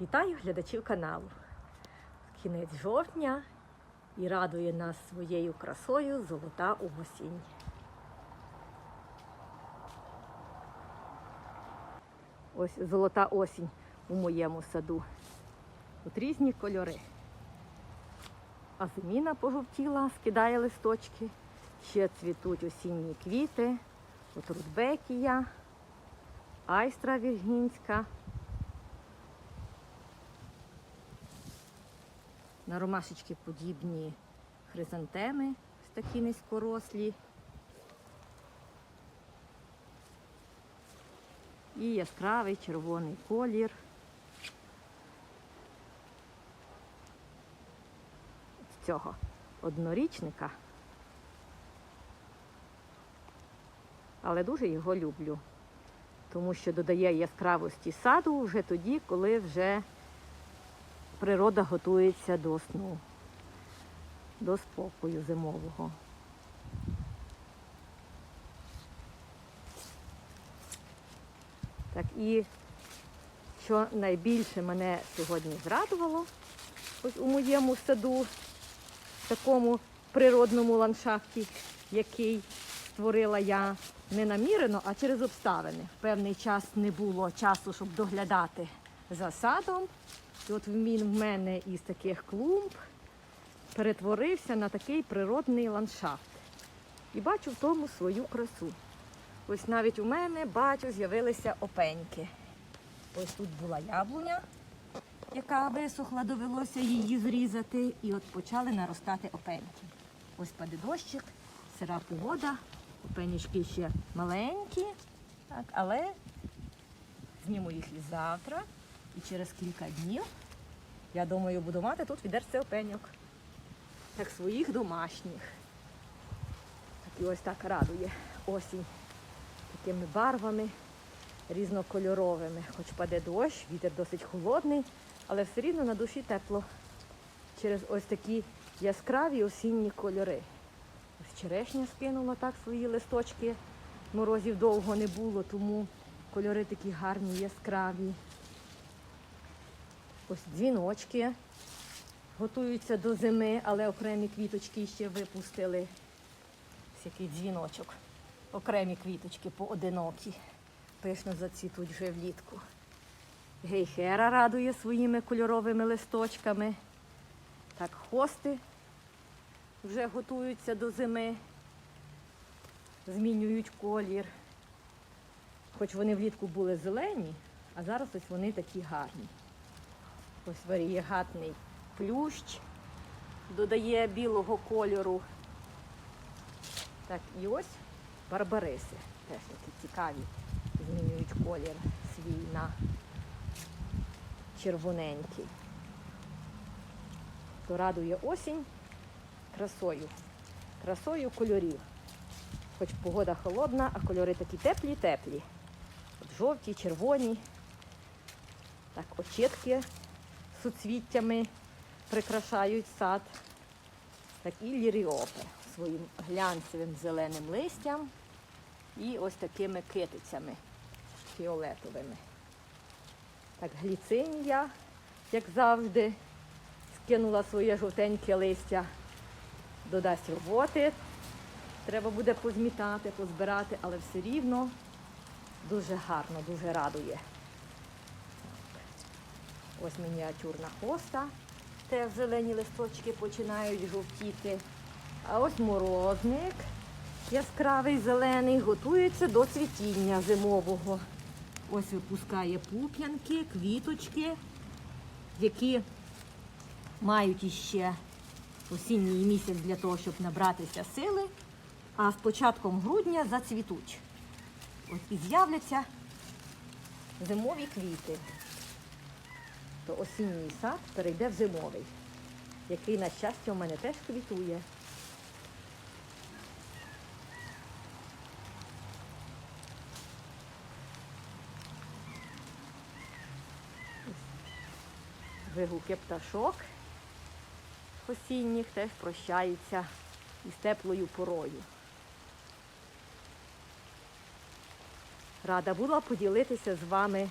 Вітаю глядачів каналу. Кінець жовтня і радує нас своєю красою золота осінь. Ось золота осінь у моєму саду. Тут різні кольори. А зиміна пожовтіла, скидає листочки. Ще цвітуть осінні квіти. От рудбекія, айстра віргінська. На ромашечки подібні хризантеми, ось такі низькорослі. І яскравий червоний колір. З цього однорічника. Але дуже його люблю, тому що додає яскравості саду вже тоді, коли вже природа готується до сну, до спокою зимового. Так і що найбільше мене сьогодні зрадувало ось у моєму саду, в такому природному ландшафті, який створила я не намірено, а через обставини. В певний час не було часу, щоб доглядати за садом. І от він в мене із таких клумб перетворився на такий природний ландшафт. І бачу в тому свою красу. Ось навіть у мене бачу, з'явилися опеньки. Ось тут була яблуня, яка висохла, довелося її зрізати. І от почали наростати опеньки. Ось паде дощик, сира погода, опенічки ще маленькі, так, але зніму їх і завтра. І через кілька днів, я думаю, буду мати тут відерце опеньок. Як своїх домашніх. Так і ось так радує осінь такими барвами різнокольоровими. Хоч паде дощ, вітер досить холодний, але все рівно на душі тепло через ось такі яскраві осінні кольори. Ось черешня скинула так свої листочки. Морозів довго не було, тому кольори такі гарні, яскраві. Ось дзвіночки готуються до зими, але окремі квіточки ще випустили. Ось який дзвіночок. Окремі квіточки поодинокі. Пишно зацвітуть вже влітку. Гейхера радує своїми кольоровими листочками. Так, хости вже готуються до зими, змінюють колір. Хоч вони влітку були зелені, а зараз ось вони такі гарні. Ось варієгатний плющ, додає білого кольору. Так, і ось барбариси. Теж такі цікаві. Змінюють колір свій на червоненький. То радує осінь красою. Красою кольорів. Хоч погода холодна, а кольори такі теплі-теплі. От жовті, червоні. Так, очітки суцвіттями прикрашають сад. Так і ліріопи своїм глянцевим зеленим листям і ось такими китицями фіолетовими. Так, гліцинія, як завжди, скинула своє жовтеньке листя, додасть роботи. Треба буде позмітати, позбирати, але все рівно дуже гарно, дуже радує. Ось мініатюрна хоста. Теж зелені листочки починають жовтіти. А ось морозник яскравий зелений, готується до цвітіння зимового. Ось випускає пуп'янки, квіточки, які мають іще осінній місяць для того, щоб набратися сили, а з початком грудня зацвітуть. Ось і з'являться зимові квіти то осінній сад перейде в зимовий, який, на щастя, у мене теж квітує. Вигуки пташок осінніх теж прощаються із теплою порою. Рада була поділитися з вами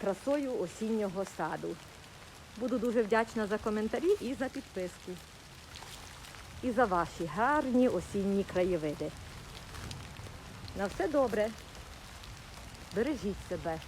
красою осіннього саду. Буду дуже вдячна за коментарі і за підписку. І за ваші гарні осінні краєвиди. На все добре. Бережіть себе.